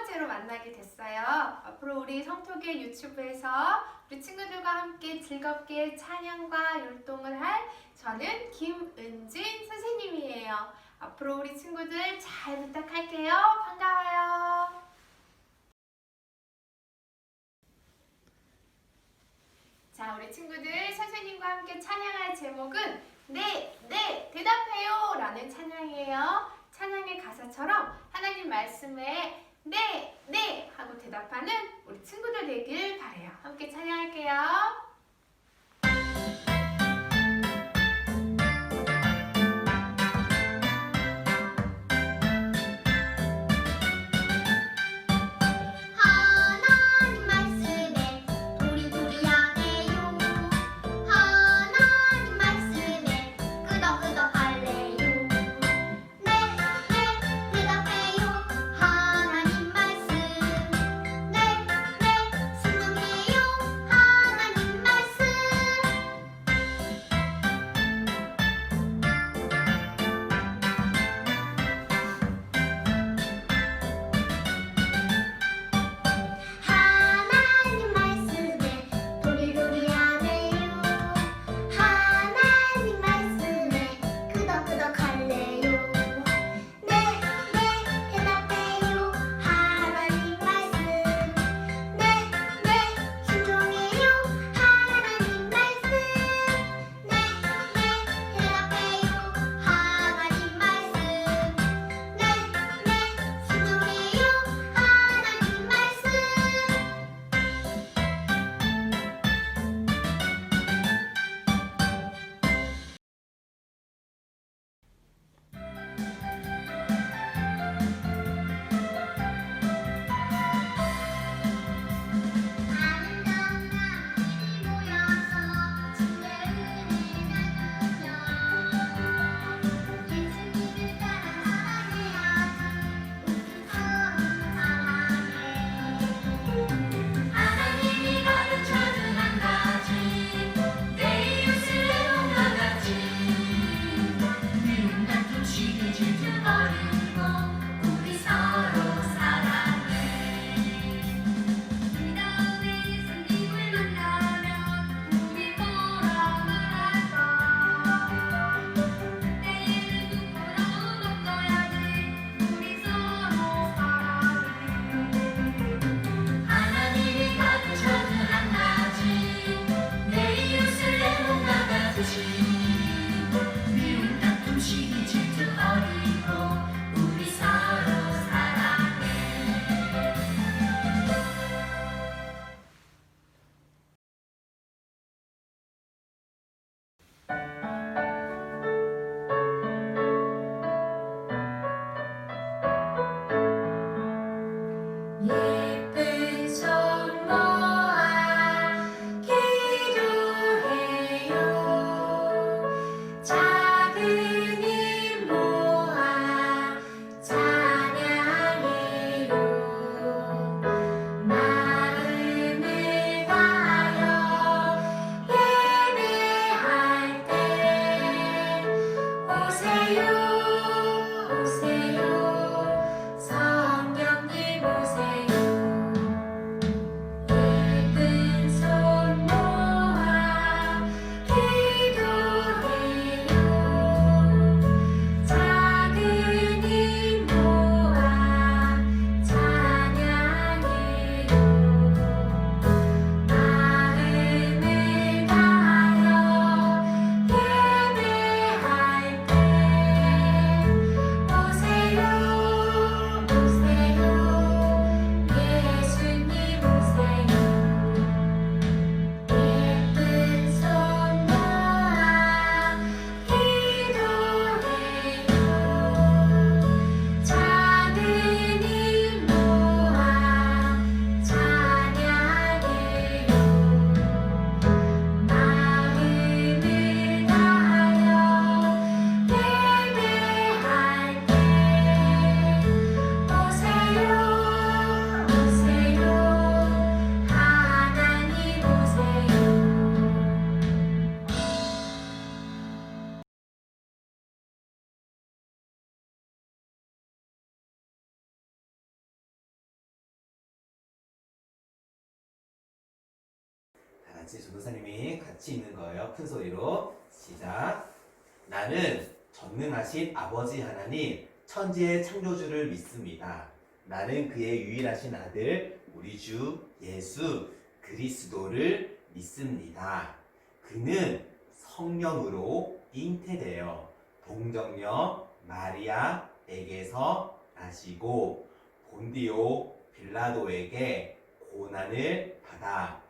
번째로 만나게 됐어요. 앞으로 우리 성토계 유튜브에서 우리 친구들과 함께 즐겁게 찬양과 율동을 할 저는 김은진 선생님이에요. 앞으로 우리 친구들 잘 부탁할게요. 반가워요. 자, 우리 친구들 선생님과 함께 찬양할 제목은 네, 네, 대답해요 라는 찬양이에요. 찬양의 가사처럼 하나님 말씀에 네, 네 하고 대답하는 우리 친구들 되길 바래요. 함께 찬양할게요. 같이 전도사님이 같이 있는 거예요. 큰 소리로 시작. 나는 전능하신 아버지 하나님 천지의 창조주를 믿습니다. 나는 그의 유일하신 아들 우리 주 예수 그리스도를 믿습니다. 그는 성령으로 잉태되어 동정녀 마리아에게서 나시고 본디오 빌라도에게 고난을 받아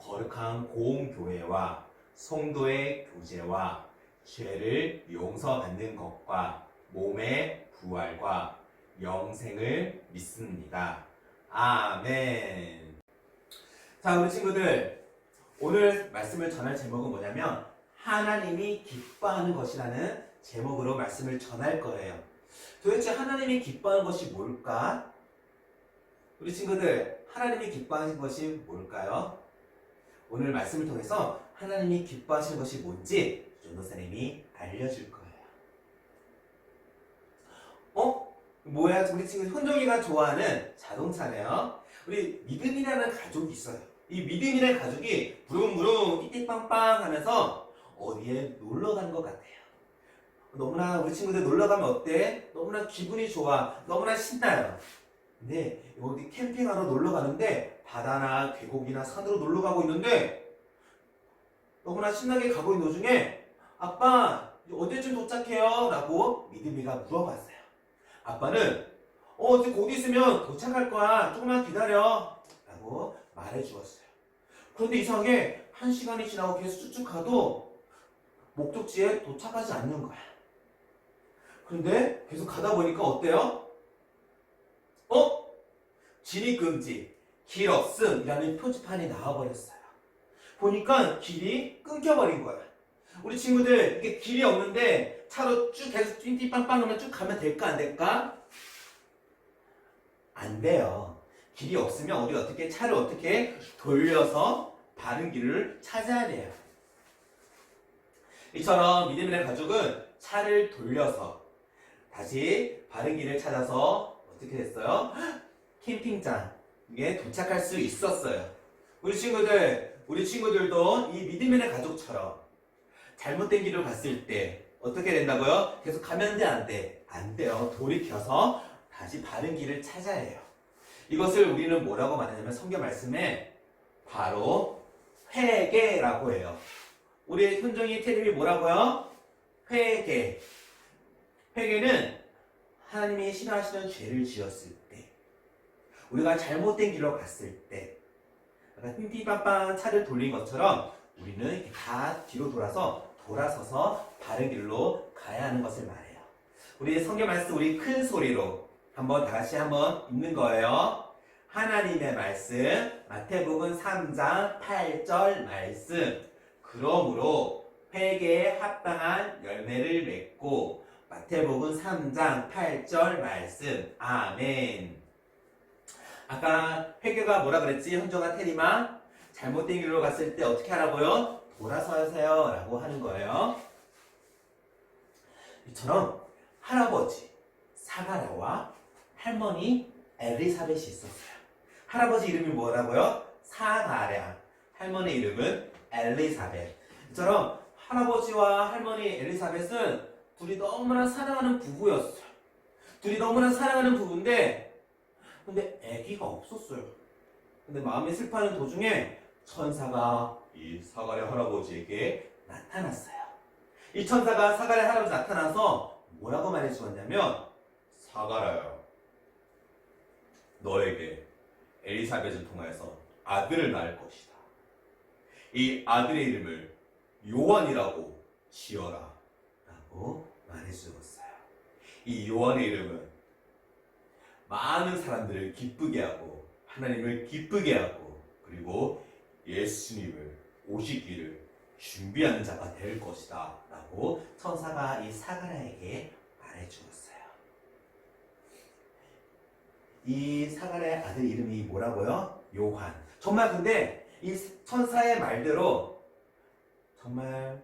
거룩한 고음교회와 성도의 교제와 죄를 용서받는 것과 몸의 부활과 영생을 믿습니다. 아멘. 자, 우리 친구들, 오늘 말씀을 전할 제목은 뭐냐면, 하나님이 기뻐하는 것이라는 제목으로 말씀을 전할 거예요. 도대체 하나님이 기뻐하는 것이 뭘까? 우리 친구들, 하나님이 기뻐하는 것이 뭘까요? 오늘 말씀을 통해서 하나님이 기뻐하시는 것이 뭔지 전도사님이 알려줄 거예요. 어? 뭐야? 우리 친구 현종이가 좋아하는 자동차네요. 우리 믿음이라는 가족이 있어요. 이 믿음이라는 가족이 부릉부릉 띠띠빵빵 하면서 어디에 놀러 가는 것 같아요. 너무나 우리 친구들 놀러 가면 어때? 너무나 기분이 좋아. 너무나 신나요. 근데 어디 캠핑하러 놀러 가는데 바다나 계곡이나 산으로 놀러 가고 있는데 너무나 신나게 가고 있는 도중에 아빠 언제쯤 도착해요? 라고 믿음이가 물어봤어요. 아빠는 어 이제 곧 있으면 도착할 거야. 조금만 기다려. 라고 말해 주었어요. 그런데 이상하게 한 시간이 지나고 계속 쭉쭉 가도 목적지에 도착하지 않는 거야. 그런데 계속 가다 보니까 어때요? 어? 진입 금지, 길 없음이라는 표지판이 나와버렸어요. 보니까 길이 끊겨버린 거야. 우리 친구들 이게 길이 없는데 차로 쭉 계속 띵띵빵빵 하면 쭉 가면 될까 안 될까? 안 돼요. 길이 없으면 우리 어떻게 차를 어떻게 돌려서 바른 길을 찾아야 돼요. 이처럼 믿음의 가족은 차를 돌려서 다시 바른 길을 찾아서 어떻게 됐어요? 캠핑장에 도착할 수 있었어요. 우리 친구들, 우리 친구들도 이 믿음의 가족처럼 잘못된 길을 갔을 때 어떻게 된다고요? 계속 가면 돼, 안 돼? 안 돼요. 돌이켜서 다시 바른 길을 찾아야 해요. 이것을 우리는 뭐라고 말하냐면 성경 말씀에 바로 회개라고 해요. 우리 현정이 테림이 뭐라고요? 회개. 회개는 하나님이 싫어하시는 죄를 지었을 때, 우리가 잘못된 길로 갔을 때, 약간 띵띵빵빵 차를 돌린 것처럼 우리는 다 뒤로 돌아서 돌아서서 바른 길로 가야 하는 것을 말해요. 우리 성경 말씀 우리 큰 소리로 한번 다 같이 한번 읽는 거예요. 하나님의 말씀 마태복음 3장 8절 말씀 그러므로 회개에 합당한 열매를 맺고 마태복음 3장 8절 말씀 아멘 아까 회개가 뭐라 그랬지? 현정아 테리마? 잘못된 길로 갔을 때 어떻게 하라고요? 돌아서세요. 라고 하는 거예요. 이처럼 할아버지 사가랴와 할머니 엘리사벳이 있었어요. 할아버지 이름이 뭐라고요? 사가랴. 할머니 이름은 엘리사벳. 이처럼 할아버지와 할머니 엘리사벳은 둘이 너무나 사랑하는 부부였어요. 둘이 너무나 사랑하는 부부인데 근데 아기가 없었어요 근데 마음이 슬퍼하는 도중에 천사가 이 사가랴 할아버지에게 나타났어요 이 천사가 사가랴 할아버지 나타나서 뭐라고 말해 주었냐면 사가랴야 너에게 엘리사벳을 통해서 아들을 낳을 것이다. 이 아들의 이름을 요한이라고 지어라. 라고 말해 주었어요. 이 요한의 이름은 많은 사람들을 기쁘게 하고 하나님을 기쁘게 하고 그리고 예수님을 오시기를 준비하는 자가 될 것이다. 라고 천사가 이 사가랴에게 말해주었어요. 이 사가랴의 아들 이름이 뭐라고요? 요한. 정말 근데 이 천사의 말대로 정말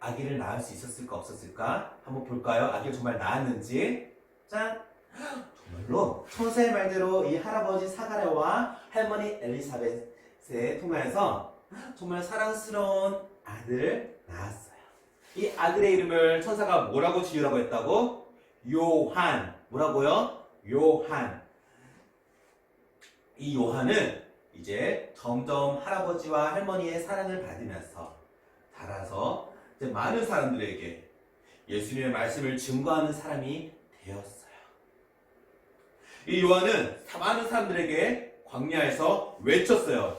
아기를 낳을 수 있었을까 없었을까? 한번 볼까요? 아기를 정말 낳았는지. 짠! 정말로 천사의 말대로 이 할아버지 사가랴와 할머니 엘리사벳에 통하여서 정말 사랑스러운 아들을 낳았어요. 이 아들의 이름을 천사가 뭐라고 지으라고 했다고? 요한. 뭐라고요? 요한. 이 요한은 이제 점점 할아버지와 할머니의 사랑을 받으면서 자라서 이제 많은 사람들에게 예수님의 말씀을 증거하는 사람이 되었어요. 이 요한은 많은 사람들에게 광야에서 외쳤어요.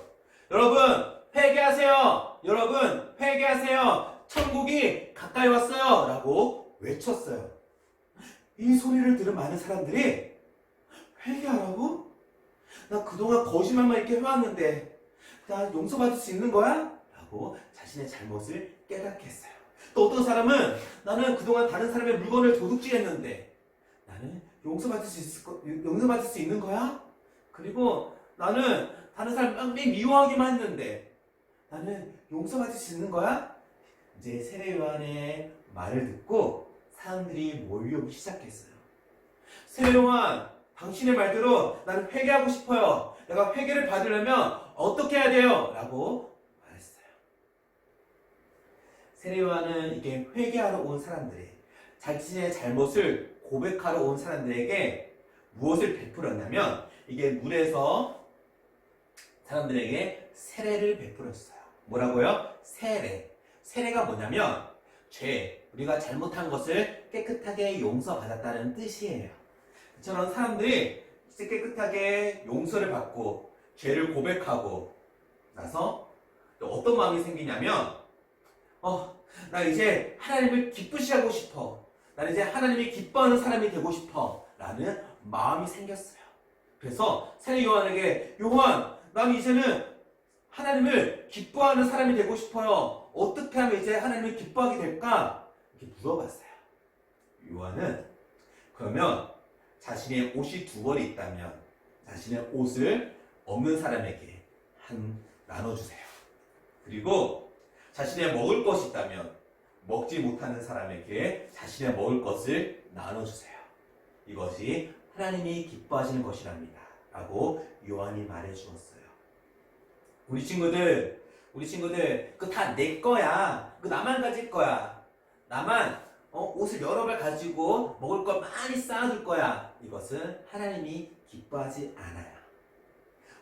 여러분, 회개하세요! 여러분, 회개하세요! 천국이 가까이 왔어요! 라고 외쳤어요. 이 소리를 들은 많은 사람들이 회개하라고? 나 그동안 거짓말만 이렇게 해왔는데 나 용서받을 수 있는 거야? 라고 자신의 잘못을 깨닫게 했어요. 또 어떤 사람은 나는 그동안 다른 사람의 물건을 도둑질했는데 나는 용서받을 수 있을 거, 용서받을 수 있는 거야? 그리고 나는 다른 사람 매 미워하기만 했는데 나는 용서받을 수 있는 거야? 이제 세례 요한의 말을 듣고 사람들이 몰려오기 시작했어요. 세례 요한, 당신의 말대로 나는 회개하고 싶어요. 내가 회개를 받으려면 어떻게 해야 돼요? 라고 말했어요. 세례 요한은 이게 회개하러 온 사람들이 자신의 잘못을 고백하러 온 사람들에게 무엇을 베풀었냐면 이게 물에서 사람들에게 세례를 베풀었어요. 뭐라고요? 세례. 세례가 뭐냐면 죄, 우리가 잘못한 것을 깨끗하게 용서받았다는 뜻이에요. 저런 사람들이 깨끗하게 용서를 받고 죄를 고백하고 나서 또 어떤 마음이 생기냐면 어, 나 이제 하나님을 기쁘시 하고 싶어. 나는 이제 하나님이 기뻐하는 사람이 되고 싶어. 라는 마음이 생겼어요. 그래서 세례 요한에게 요한, 난 이제는 하나님을 기뻐하는 사람이 되고 싶어요. 어떻게 하면 이제 하나님을 기뻐하게 될까? 이렇게 물어봤어요. 요한은 그러면 자신의 옷이 두 벌이 있다면 자신의 옷을 없는 사람에게 한 나눠주세요. 그리고 자신의 먹을 것이 있다면 먹지 못하는 사람에게 자신의 먹을 것을 나눠주세요. 이것이 하나님이 기뻐하시는 것이랍니다. 라고 요한이 말해 주었어요. 우리 친구들, 우리 친구들, 그 다 내 거야. 그 나만 가질 거야. 나만 어, 옷을 여러 벌 가지고 먹을 걸 많이 쌓아둘 거야. 이것은 하나님이 기뻐하지 않아요.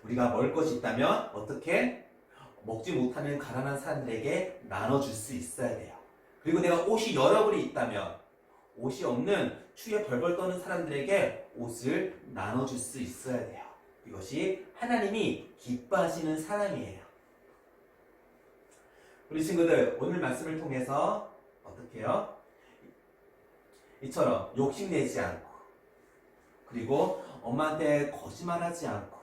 우리가 먹을 것이 있다면 어떻게 먹지 못하는 가난한 사람들에게 나눠줄 수 있어야 돼요. 그리고 내가 옷이 여러 벌이 있다면 옷이 없는 추위에 벌벌 떠는 사람들에게 옷을 나눠줄 수 있어야 돼요. 이것이 하나님이 기뻐하시는 사람이에요. 우리 친구들 오늘 말씀을 통해서 어떻게 해요? 이처럼 욕심내지 않고 그리고 엄마한테 거짓말하지 않고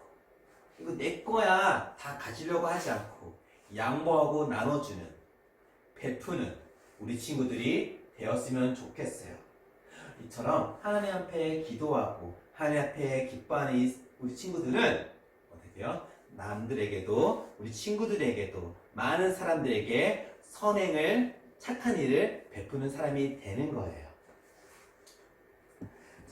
이거 내 거야 다 가지려고 하지 않고 양보하고 나눠주는 베푸는 우리 친구들이 되었으면 좋겠어요. 이처럼 하나님 앞에 기도하고 하나님 앞에 기뻐하는 이 우리 친구들은 어떻게 해요? 남들에게도 우리 친구들에게도 많은 사람들에게 선행을 착한 일을 베푸는 사람이 되는 거예요.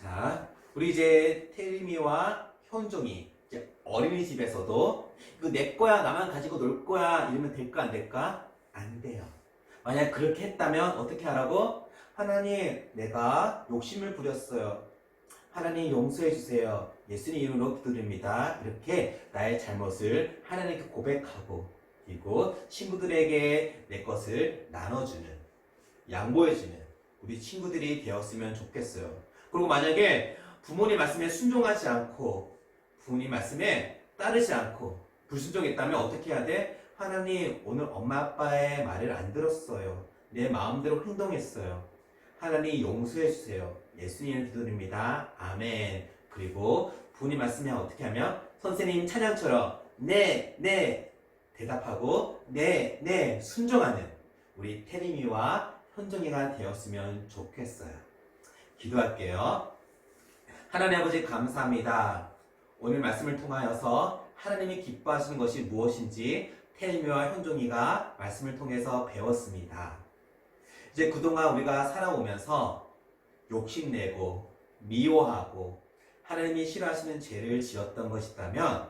자, 우리 이제 태림이와 현종이 이제 어린이집에서도 이거 내 거야 나만 가지고 놀 거야 이러면 될까 안 될까? 안 돼요. 만약 그렇게 했다면 어떻게 하라고? 하나님 내가 욕심을 부렸어요. 하나님 용서해 주세요. 예수님 이름으로 기도드립니다. 이렇게 나의 잘못을 하나님께 고백하고 그리고 친구들에게 내 것을 나눠주는 양보해주는 우리 친구들이 되었으면 좋겠어요. 그리고 만약에 부모님 말씀에 순종하지 않고 부모님 말씀에 따르지 않고 불순종했다면 어떻게 해야 돼? 하나님 오늘 엄마 아빠의 말을 안 들었어요. 내 마음대로 행동했어요. 하나님 용서해 주세요. 예수님 기도드립니다. 아멘. 그리고 부모님 말씀에 어떻게 하면 선생님 찬양처럼 네, 네 대답하고 네, 네 순종하는 우리 태림이와 현정이가 되었으면 좋겠어요. 기도할게요. 하나님 아버지 감사합니다. 오늘 말씀을 통하여서 하나님이 기뻐하시는 것이 무엇인지 태림이와 현종이가 말씀을 통해서 배웠습니다. 이제 그동안 우리가 살아오면서 욕심내고 미워하고 하나님이 싫어하시는 죄를 지었던 것이다면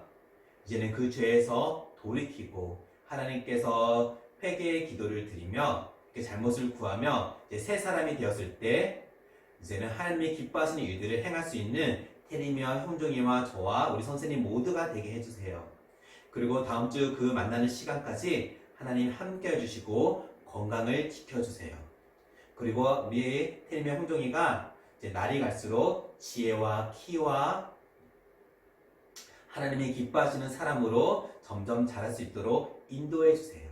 이제는 그 죄에서 돌이키고 하나님께서 회개의 기도를 드리며 그 잘못을 구하며 새 사람이 되었을 때 이제는 하나님이 기뻐하시는 일들을 행할 수 있는 태림이와 형종이와 저와 우리 선생님 모두가 되게 해주세요. 그리고 다음 주 그 만나는 시간까지 하나님 함께 해주시고 건강을 지켜주세요. 그리고 우리 태림이와 형종이가 이제 날이 갈수록 지혜와 키와 하나님이 기뻐하시는 사람으로 점점 자랄 수 있도록 인도해 주세요.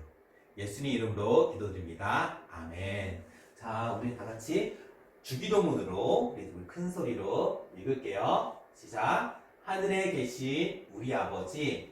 예수님 이름으로 기도드립니다. 아멘. 자, 우리 다 같이 주기도문으로 우리 큰 소리로 읽을게요. 시작. 하늘에 계신 우리 아버지,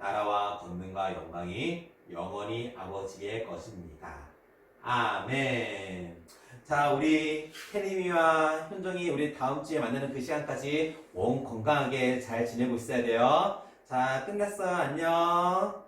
나라와 권능과 영광이 영원히 아버지의 것입니다. 아멘. 자, 우리 태림이와 현종이 우리 다음 주에 만나는 그 시간까지 몸 건강하게 잘 지내고 있어야 돼요. 자, 끝났어요. 안녕.